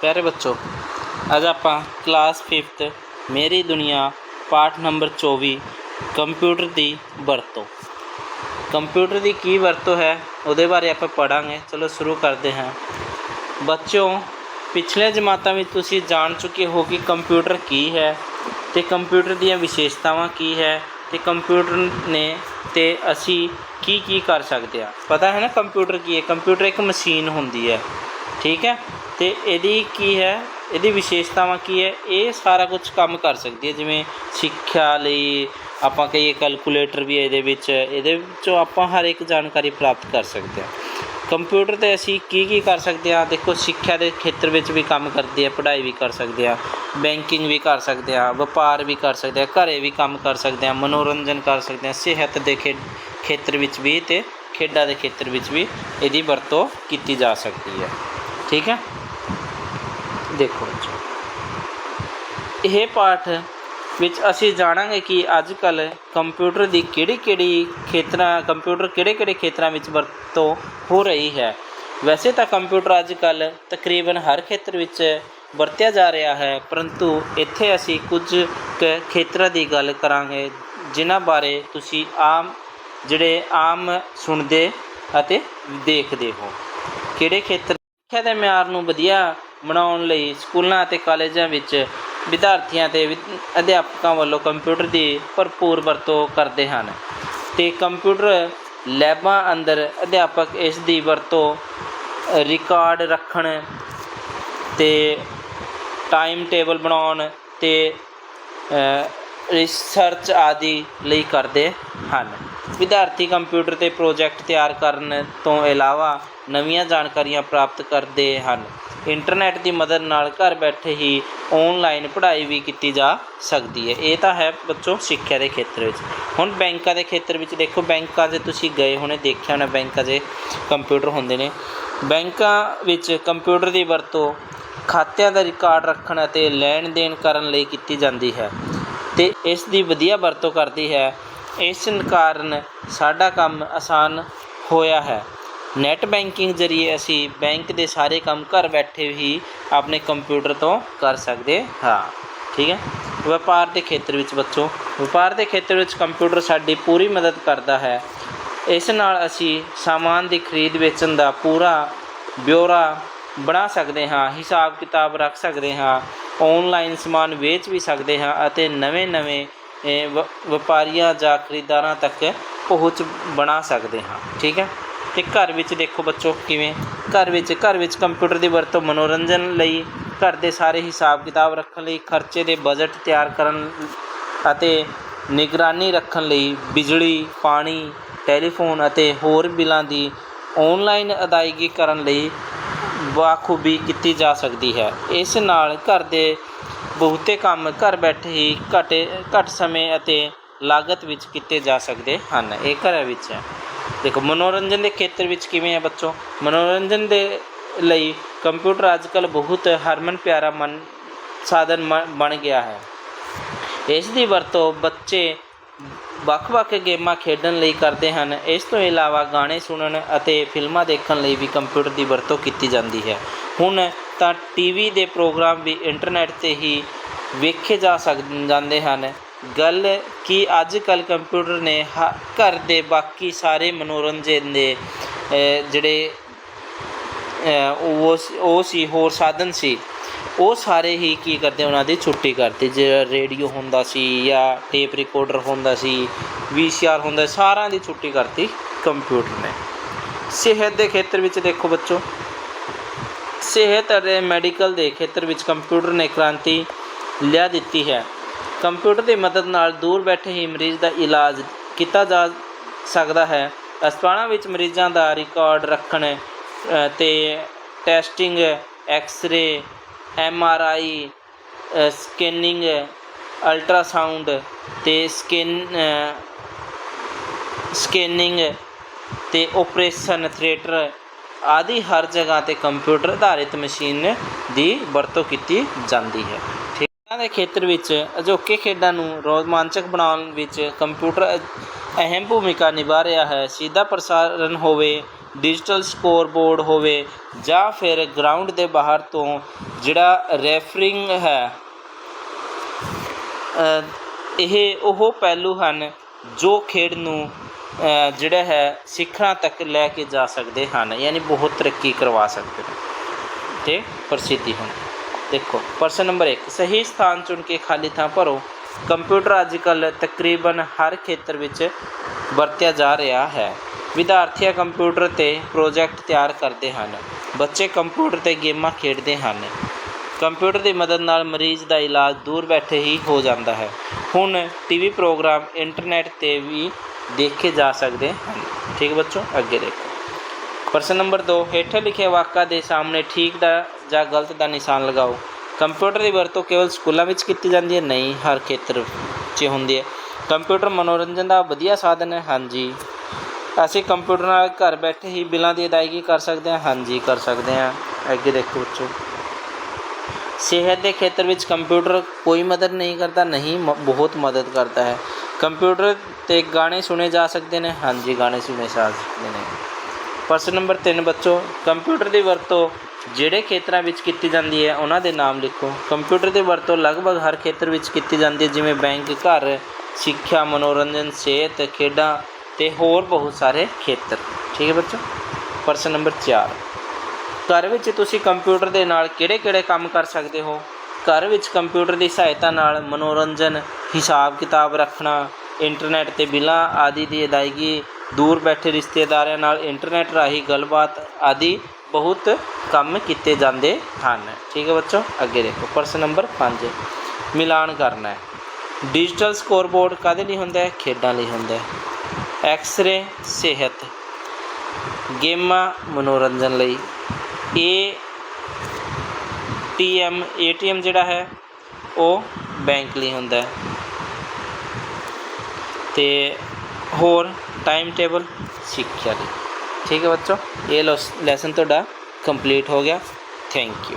ਪਿਆਰੇ ਬੱਚੋ, ਅੱਜ ਆਪਾਂ ਕਲਾਸ 5th ਮੇਰੀ ਦੁਨੀਆ ਪਾਠ ਨੰਬਰ 24 ਕੰਪਿਊਟਰ ਦੀ ਵਰਤੋਂ। ਕੰਪਿਊਟਰ ਦੀ ਕੀ ਵਰਤੋਂ ਹੈ, ਉਹਦੇ ਬਾਰੇ ਆਪਾਂ ਪੜਾਂਗੇ ਚਲੋ ਸ਼ੁਰੂ ਕਰਦੇ ਹਾਂ। ਬੱਚੋ ਪਿਛਲੇ ਜਮਾਤਾਂ ਵਿੱਚ ਤੁਸੀਂ ਜਾਣ ਚੁੱਕੇ ਹੋ ਕਿ ਕੰਪਿਊਟਰ ਕੀ ਹੈ ਤੇ ਕੰਪਿਊਟਰ ਦੀਆਂ ਵਿਸ਼ੇਸ਼ਤਾਵਾਂ ਕੀ ਹੈ ਤੇ ਕੰਪਿਊਟਰ ਨੇ ਤੇ ਅਸੀਂ ਕੀ ਕੀ ਕਰ ਸਕਦੇ ਆ ਪਤਾ ਹੈ ਨਾ ਕੰਪਿਊਟਰ ਕੀ ਹੈ? ਕੰਪਿਊਟਰ ਇੱਕ ਮਸ਼ੀਨ ਹੁੰਦੀ ਹੈ। ਠੀਕ ਹੈ? ਤੇ ਇਹਦੀ ਕੀ ਹੈ? ਇਹਦੀ ਵਿਸ਼ੇਸ਼ਤਾਵਾਂ ਕੀ ਹੈ? ਇਹ ਸਾਰਾ ਕੁਝ ਕੰਮ ਕਰ ਸਕਦੀ ਹੈ। ਜਿਵੇਂ ਸਿੱਖਿਆ ਲਈ ਆਪਾਂ ਕਹੀਏ ਕੈਲਕੂਲੇਟਰ ਵੀ ਇਹਦੇ ਵਿੱਚ। ਇਹਦੇ ਵਿੱਚੋਂ ਆਪਾਂ ਹਰ ਇੱਕ ਜਾਣਕਾਰੀ ਪ੍ਰਾਪਤ ਕਰ ਸਕਦੇ ਹਾਂ। ਕੰਪਿਊਟਰ ਤੇ ਅਸੀਂ ਕੀ ਕੀ ਕਰ ਸਕਦੇ ਹਾਂ? ਦੇਖੋ, ਸਿੱਖਿਆ ਦੇ ਖੇਤਰ ਵਿੱਚ ਵੀ ਕੰਮ ਕਰਦੇ ਆ ਪੜ੍ਹਾਈ ਵੀ ਕਰ ਸਕਦੇ ਆ ਬੈਂਕਿੰਗ ਵੀ ਕਰ ਸਕਦੇ ਆ ਵਪਾਰ ਵੀ ਕਰ ਸਕਦੇ ਆ ਘਰੇ ਵੀ ਕੰਮ ਕਰ ਸਕਦੇ ਆ ਮਨੋਰੰਜਨ ਕਰ ਸਕਦੇ ਆ ਸਿਹਤ ਦੇ ਖੇ- ਖੇਤਰ ਵਿੱਚ ਵੀ ਤੇ ਖੇਡਾਂ ਦੇ ਖੇਤਰ ਵਿੱਚ ਵੀ ਇਹਦੀ ਵਰਤੋਂ ਕੀਤੀ ਜਾ ਸਕਦੀ ਹੈ। ਠੀਕ ਹੈ? ਦੇਖੋ ਇਹ ਪਾਠ ਵਿੱਚ ਅਸੀਂ ਜਾਣਾਂਗੇ ਕਿ ਅੱਜ ਕੱਲ ਕੰਪਿਊਟਰ ਦੀ ਕਿਹੜੀ ਕਿਹੜੀ ਖੇਤਰਾਂ, ਕੰਪਿਊਟਰ ਕਿਹੜੇ ਕਿਹੜੇ ਖੇਤਰਾਂ ਵਿੱਚ ਵਰਤੋਂ ਹੋ ਰਹੀ ਹੈ। ਵੈਸੇ ਤਾਂ ਕੰਪਿਊਟਰ ਅੱਜ ਕੱਲ ਤਕਰੀਬਨ ਹਰ ਖੇਤਰ ਵਿੱਚ ਵਰਤਿਆ ਜਾ ਰਿਹਾ ਹੈ, ਪਰੰਤੂ ਇੱਥੇ ਅਸੀਂ ਕੁਝ ਕੁ ਖੇਤਰਾਂ ਦੀ ਗੱਲ ਕਰਾਂਗੇ, ਜਿਨ੍ਹਾਂ ਬਾਰੇ ਤੁਸੀਂ ਆਮ, ਜਿਹੜੇ ਆਮ ਸੁਣਦੇ ਅਤੇ ਦੇਖਦੇ ਹੋ। ਕਿਹੜੇ ਖੇਤਰ? ਸਿੱਖਿਆ ਦੇ ਮਿਆਰ ਨੂੰ ਵਧੀਆ ਬਣਾਉਣ ਲਈ ਸਕੂਲਾਂ ਅਤੇ ਕਾਲਜਾਂ ਵਿੱਚ ਵਿਦਿਆਰਥੀਆਂ ਤੇ ਵਿਦ- ਅਧਿਆਪਕਾਂ ਵੱਲੋਂ ਕੰਪਿਊਟਰ ਦੀ ਭਰਪੂਰ ਵਰਤੋਂ ਕਰਦੇ ਹਨ ਤੇ ਕੰਪਿਊਟਰ ਲੈਬਾਂ ਅੰਦਰ ਅਧਿਆਪਕ ਇਸ ਦੀ ਵਰਤੋਂ ਰਿਕਾਰਡ ਰੱਖਣ ਤੇ ਟਾਈਮ ਟੇਬਲ ਬਣਾਉਣ ਤੇ ਰਿਸਰਚ ਆਦਿ ਲਈ ਕਰਦੇ ਹਨ। ਵਿਦਿਆਰਥੀ ਕੰਪਿਊਟਰ ਤੇ ਪ੍ਰੋਜੈਕਟ ਤਿਆਰ ਕਰਨ ਤੋਂ ਇਲਾਵਾ ਨਵੀਆਂ ਜਾਣਕਾਰੀਆਂ ਪ੍ਰਾਪਤ ਕਰਦੇ ਹਨ। ਇੰਟਰਨੈਟ ਦੀ ਮਦਦ ਨਾਲ ਘਰ ਬੈਠੇ ਹੀ ਔਨਲਾਈਨ ਪੜ੍ਹਾਈ ਵੀ ਕੀਤੀ ਜਾ ਸਕਦੀ ਹੈ। ਇਹ ਤਾਂ ਹੈ ਬੱਚੋ ਸਿੱਖਿਆ ਦੇ ਖੇਤਰ ਵਿੱਚ। ਹੁਣ ਬੈਂਕਾਂ ਦੇ ਖੇਤਰ ਵਿੱਚ ਦੇਖੋ, ਬੈਂਕਾਂ 'ਚ ਤੁਸੀਂ ਗਏ ਹੋਣੇ, ਦੇਖਿਆ ਹੋਣਾ ਬੈਂਕਾਂ 'ਚ ਕੰਪਿਊਟਰ ਹੁੰਦੇ ਨੇ। ਬੈਂਕਾਂ ਵਿੱਚ ਕੰਪਿਊਟਰ ਦੀ ਵਰਤੋਂ ਖਾਤਿਆਂ ਦਾ ਰਿਕਾਰਡ ਰੱਖਣ ਅਤੇ ਲੈਣ ਦੇਣ ਕਰਨ ਲਈ ਕੀਤੀ ਜਾਂਦੀ ਹੈ ਤੇ ਇਸ ਦੀ ਵਧੀਆ ਵਰਤੋਂ ਕਰਦੀ ਹੈ। ਇਸ ਕਾਰਨ ਸਾਡਾ ਕੰਮ ਆਸਾਨ ਹੋਇਆ ਹੈ। ਨੈਟ ਬੈਂਕਿੰਗ ਜ਼ਰੀਏ ਅਸੀਂ ਬੈਂਕ ਦੇ ਸਾਰੇ ਕੰਮ ਘਰ ਬੈਠੇ ਹੀ ਆਪਣੇ ਕੰਪਿਊਟਰ ਤੋਂ ਕਰ ਸਕਦੇ ਹਾਂ। ਠੀਕ ਹੈ? ਵਪਾਰ ਦੇ ਖੇਤਰ ਵਿੱਚ ਬੱਚੋ, ਵਪਾਰ ਦੇ ਖੇਤਰ ਵਿੱਚ ਕੰਪਿਊਟਰ ਸਾਡੀ ਪੂਰੀ ਮਦਦ ਕਰਦਾ ਹੈ। ਇਸ ਨਾਲ ਅਸੀਂ ਸਾਮਾਨ ਦੀ ਖਰੀਦ ਵੇਚਣ ਦਾ ਪੂਰਾ ਬਿਊਰਾ ਬਣਾ ਸਕਦੇ ਹਾਂ, ਹਿਸਾਬ ਕਿਤਾਬ ਰੱਖ ਸਕਦੇ ਹਾਂ ਆਨਲਾਈਨ ਸਮਾਨ ਵੇਚ ਵੀ ਸਕਦੇ ਹਾਂ ਅਤੇ ਨਵੇਂ-ਨਵੇਂ ਵਪਾਰੀਆਂ ਜਾਂ ਖਰੀਦਦਾਰਾਂ ਤੱਕ ਪਹੁੰਚ ਬਣਾ ਸਕਦੇ ਹਾਂ। ਠੀਕ ਹੈ? ਤੇ ਘਰ ਵਿੱਚ ਦੇਖੋ ਬੱਚੋ ਕਿਵੇਂ। ਘਰ ਵਿੱਚ ਘਰ ਵਿੱਚ ਕੰਪਿਊਟਰ ਦੀ ਵਰਤੋਂ ਮਨੋਰੰਜਨ ਲਈ, ਘਰ ਦੇ ਸਾਰੇ ਹਿਸਾਬ ਕਿਤਾਬ ਰੱਖਣ ਲਈ, ਖਰਚੇ ਦੇ ਬਜਟ ਤਿਆਰ ਕਰਨ ਅਤੇ ਨਿਗਰਾਨੀ ਰੱਖਣ ਲਈ ਬਿਜਲੀ, ਪਾਣੀ ਟੈਲੀਫੋਨ ਅਤੇ ਹੋਰ ਬਿੱਲਾਂ ਦੀ ਆਨਲਾਈਨ ਅਦਾਇਗੀ ਕਰਨ ਲਈ ਬਾਖੂਬੀ ਕੀਤੀ ਜਾ ਸਕਦੀ ਹੈ। ਇਸ ਨਾਲ ਘਰ ਦੇ ਬਹੁਤੇ ਕੰਮ ਘਰ ਬੈਠੇ ਹੀ ਘੱਟ ਘੱਟ ਸਮੇਂ ਅਤੇ ਲਾਗਤ ਵਿੱਚ ਕੀਤੇ ਜਾ ਸਕਦੇ ਹਨ। ਇਹ ਘਰਾਂ ਵਿੱਚ ਹੈ। ਦੇਖੋ, ਮਨੋਰੰਜਨ ਦੇ ਖੇਤਰ ਵਿੱਚ ਕਿਵੇਂ ਆ ਬੱਚੋ? ਮਨੋਰੰਜਨ ਦੇ ਲਈ ਕੰਪਿਊਟਰ ਅੱਜ ਕੱਲ੍ਹ ਬਹੁਤ ਹਰਮਨ ਪਿਆਰਾ ਮਨ, ਸਾਧਨ ਮ- ਬਣ ਗਿਆ ਹੈ। ਇਸ ਦੀ ਵਰਤੋਂ ਬੱਚੇ ਵੱਖ-ਵੱਖ ਗੇਮਾਂ ਖੇਡਣ ਲਈ ਕਰਦੇ ਹਨ। ਇਸ ਤੋਂ ਇਲਾਵਾ ਗਾਣੇ ਸੁਣਨ ਅਤੇ ਫਿਲਮਾਂ ਦੇਖਣ ਲਈ ਵੀ ਕੰਪਿਊਟਰ ਦੀ ਵਰਤੋਂ ਕੀਤੀ ਜਾਂਦੀ ਹੈ। ਹੁਣ ਤਾਂ ਟੀਵੀ ਦੇ ਪ੍ਰੋਗਰਾਮ ਵੀ ਇੰਟਰਨੈਟ ਤੇ ਹੀ ਵੇਖੇ ਜਾ ਸਕ, ਜਾਂਦੇ ਹਨ। ਗੱਲ ਕਿ ਅੱਜ ਕੱਲ ਕੰਪਿਊਟਰ ਨੇ ਹ- ਘਰ ਦੇ ਬਾਕੀ ਸਾਰੇ ਮਨੋਰੰਜਨ ਦੇ ਜਿਹੜੇ ਉਹ ਉਹ ਸੀ, ਹੋਰ ਸਾਧਨ ਸੀ, ਉਹ ਸਾਰੇ ਹੀ ਕੀ ਕਰਦੇ, ਉਹਨਾਂ ਦੀ ਛੁੱਟੀ ਕਰਤੀ ਜਿਹੜਾ ਰੇਡੀਓ ਹੁੰਦਾ ਸੀ ਜਾਂ ਟੇਪ ਰਿਕਾਰਡਰ ਹੁੰਦਾ ਸੀ, ਵੀਸੀਆਰ ਹੁੰਦਾ, ਸਾਰਿਆਂ ਦੀ ਛੁੱਟੀ ਕਰਤੀ ਕੰਪਿਊਟਰ ਨੇ। ਸਿਹਤ ਦੇ ਖੇਤਰ ਵਿੱਚ ਦੇਖੋ ਬੱਚੋ, ਸਿਹਤ ਅਤੇ ਮੈਡੀਕਲ ਦੇ ਖੇਤਰ ਵਿੱਚ ਕੰਪਿਊਟਰ ਨੇ ਕ੍ਰਾਂਤੀ ਲਿਆ ਦਿੱਤੀ ਹੈ। ਕੰਪਿਊਟਰ ਦੀ ਮਦਦ ਨਾਲ ਦੂਰ ਬੈਠੇ ਹੀ ਮਰੀਜ਼ ਦਾ ਇਲਾਜ ਕੀਤਾ ਜਾ ਸਕਦਾ ਹੈ। ਹਸਪਤਾਲਾਂ ਵਿੱਚ ਮਰੀਜ਼ਾਂ ਦਾ ਰਿਕਾਰਡ ਰੱਖਣ ਅ, ਤੇ testing x-ray M R I scanning ultrasound ਤੇ ਸਕੈਨ ਸਕੈਨਿੰਗ ਤੇ ਆਪਰੇਸ਼ਨ ਥੀਏਟਰ ਆਦਿ ਹਰ ਜਗ੍ਹਾ ਤੇ ਕੰਪਿਊਟਰ ਆਧਾਰਿਤ ਮਸ਼ੀਨ ਦੀ ਵਰਤੋਂ ਕੀਤੀ ਜਾਂਦੀ ਹੈ। ਦੇ ਖੇਤਰ ਵਿੱਚ ਅਜੋਕੇ ਖੇਡਾਂ ਨੂੰ ਰੋਮਾਂਚਕ ਬਣਾਉਣ ਵਿੱਚ ਕੰਪਿਊਟਰ ਅਹਿਮ ਭੂਮਿਕਾ ਨਿਭਾ ਰਿਹਾ ਹੈ। ਸਿੱਧਾ ਪ੍ਰਸਾਰਣ ਹੋਵੇ ਡਿਜੀਟਲ ਸਕੋਰਬੋਰਡ ਹੋਵੇ ਜਾਂ ਫਿਰ ਗਰਾਊਂਡ ਦੇ ਬਾਹਰ ਤੋਂ ਜਿਹੜਾ ਰੈਫਰਿੰਗ ਹੈ ਇਹ ਉਹ ਪਹਿਲੂ ਹਨ ਜੋ ਖੇਡ ਨੂੰ ਜਿਹੜਾ ਹੈ ਸਿਖਰਾਂ ਤੱਕ ਲੈ ਕੇ ਜਾ ਸਕਦੇ ਹਨ, ਯਾਨੀ ਬਹੁਤ ਤਰੱਕੀ ਕਰਵਾ ਸਕਦੇ ਨੇ ਤੇ ਪ੍ਰਸਿੱਧੀ ਹੁੰਦੀ ਦੇਖੋ, ਪ੍ਰਸ਼ਨ ਨੰਬਰ 1 ਸਹੀ ਸਥਾਨ ਚੁਣ ਕੇ ਖਾਲੀ ਥਾਂ ਭਰੋ। ਕੰਪਿਊਟਰ ਅੱਜ ਕੱਲ੍ਹ ਤਕਰੀਬਨ ਹਰ ਖੇਤਰ ਵਿੱਚ ਵਰਤਿਆ ਜਾ ਰਿਹਾ ਹੈ। ਵਿਦਿਆਰਥੀ ਕੰਪਿਊਟਰ ਤੇ ਪ੍ਰੋਜੈਕਟ ਤਿਆਰ ਕਰਦੇ ਹਨ। ਬੱਚੇ ਕੰਪਿਊਟਰ ਤੇ ਗੇਮਾਂ ਖੇਡਦੇ ਹਨ। ਕੰਪਿਊਟਰ ਦੀ ਮਦਦ ਨਾਲ ਮਰੀਜ਼ ਦਾ ਇਲਾਜ ਦੂਰ ਬੈਠੇ ਹੀ ਹੋ ਜਾਂਦਾ ਹੈ। ਹੁਣ ਟੀਵੀ ਪ੍ਰੋਗਰਾਮ, ਇੰਟਰਨੈਟ ਤੇ ਵੀ ਦੇਖੇ ਜਾ ਸਕਦੇ ਹਨ। ਠੀਕ ਹੈ ਬੱਚੋ, ਅੱਗੇ ਦੇਖੋ। ਪ੍ਰਸ਼ਨ ਨੰਬਰ 2 ਹੇਠ ਲਿਖੇ ਵਾਕਾਂ ਦੇ ਸਾਹਮਣੇ ਠੀਕ ਦਾ ਜਾਂ ਗਲਤ ਦਾ ਨਿਸ਼ਾਨ ਲਗਾਓ। ਕੰਪਿਊਟਰ ਦੀ ਵਰਤੋਂ ਕੇਵਲ ਸਕੂਲਾਂ ਵਿੱਚ ਕੀਤੀ ਜਾਂਦੀ ਹੈ, ਨਹੀਂ, ਹਰ ਖੇਤਰ 'ਚ ਹੁੰਦੀ ਹੈ। ਕੰਪਿਊਟਰ ਮਨੋਰੰਜਨ ਦਾ ਵਧੀਆ ਸਾਧਨ ਹੈ, ਹਾਂਜੀ। ਅਸੀਂ ਕੰਪਿਊਟਰ ਨਾਲ ਘਰ ਬੈਠੇ ਹੀ ਬਿੱਲਾਂ ਦੀ ਅਦਾਇਗੀ ਕਰ ਸਕਦੇ ਹਾਂ, ਹਾਂਜੀ, ਕਰ ਸਕਦੇ ਹਾਂ। ਅੱਗੇ ਦੇਖੋ ਬੱਚੋ। ਸਿਹਤ ਦੇ ਖੇਤਰ ਵਿੱਚ ਕੰਪਿਊਟਰ ਕੋਈ ਮਦਦ ਨਹੀਂ ਕਰਦਾ, ਨਹੀਂ, ਮ- ਬਹੁਤ ਮਦਦ ਕਰਦਾ ਹੈ। ਕੰਪਿਊਟਰ ਤੇ ਗਾਣੇ ਸੁਣੇ ਜਾ ਸਕਦੇ ਨੇ, ਹਾਂਜੀ, ਗਾਣੇ ਸੁਣੇ ਜਾ ਸਕਦੇ ਨੇ। ਪ੍ਰਸ਼ਨ ਨੰਬਰ 3 ਬੱਚੋ, ਕੰਪਿਊਟਰ ਦੀ ਵਰਤੋਂ ਜਿਹੜੇ ਖੇਤਰਾਂ ਵਿੱਚ ਕੀਤੀ ਜਾਂਦੀ ਹੈ, ਉਹਨਾਂ ਦੇ ਨਾਮ ਲਿਖੋ। ਕੰਪਿਊਟਰ ਦੀ ਵਰਤੋਂ ਲਗਭਗ ਹਰ ਖੇਤਰ ਵਿੱਚ ਕੀਤੀ ਜਾਂਦੀ ਹੈ, ਜਿਵੇਂ ਬੈਂਕ, ਘਰ, ਸਿੱਖਿਆ, ਮਨੋਰੰਜਨ, ਸਿਹਤ, ਖੇਡਾਂ ਤੇ ਹੋਰ ਬਹੁਤ ਸਾਰੇ ਖੇਤਰ। ਠੀਕ ਹੈ ਬੱਚੋ? ਪ੍ਰਸ਼ਨ ਨੰਬਰ 4 ਘਰ ਵਿੱਚ ਤੁਸੀਂ ਕੰਪਿਊਟਰ ਦੇ ਨਾਲ ਕਿਹੜੇ-ਕਿਹੜੇ ਕੰਮ ਕਰ ਸਕਦੇ ਹੋ? ਘਰ ਵਿੱਚ ਕੰਪਿਊਟਰ ਦੀ ਸਹਾਇਤਾ ਨਾਲ ਮਨੋਰੰਜਨ ਹਿਸਾਬ ਕਿਤਾਬ ਰੱਖਣਾ, ਇੰਟਰਨੈਟ ਤੇ ਬਿੱਲਾਂ ਆਦਿ ਦੀ ਅਦਾਇਗੀ ਦੂਰ ਬੈਠੇ ਰਿਸ਼ਤੇਦਾਰਾਂ ਨਾਲ ਇੰਟਰਨੈਟ ਰਾਹੀਂ ਗੱਲਬਾਤ ਆਦਿ ਬਹੁਤ ਕੰਮ ਕੀਤੇ ਜਾਂਦੇ ਹਨ। ਠੀਕ ਹੈ ਬੱਚੋ, ਅੱਗੇ ਦੇਖੋ, ਪ੍ਰਸ਼ਨ ਨੰਬਰ 5 ਮਿਲਾਨ ਕਰਨਾ ਹੈ। ਡਿਜੀਟਲ ਸਕੋਰਬੋਰਡ ਕਾਦੇ ਲਈ ਹੁੰਦਾ ਹੈ? ਖੇਡਾਂ ਲਈ ਹੁੰਦਾ ਹੈ। ਐਕਸ-ਰੇ ਸਿਹਤ। ਗੇਮਾਂ ਮਨੋਰੰਜਨ ਲਈ। A T M A T M ਜਿਹੜਾ ਹੈ, ਉਹ ਬੈਂਕ ਲਈ ਹੁੰਦਾ ਹੈ। ਤੇ ਹੋਰ ਟਾਈਮ ਟੇਬਲ ਸਿੱਖਿਆ ਲਈ। ਠੀਕ ਹੈ ਬੱਚੋ, ਇਹ ਲੈਸਨ ਤੁਹਾਡਾ ਕੰਪਲੀਟ ਹੋ ਗਿਆ। Thank you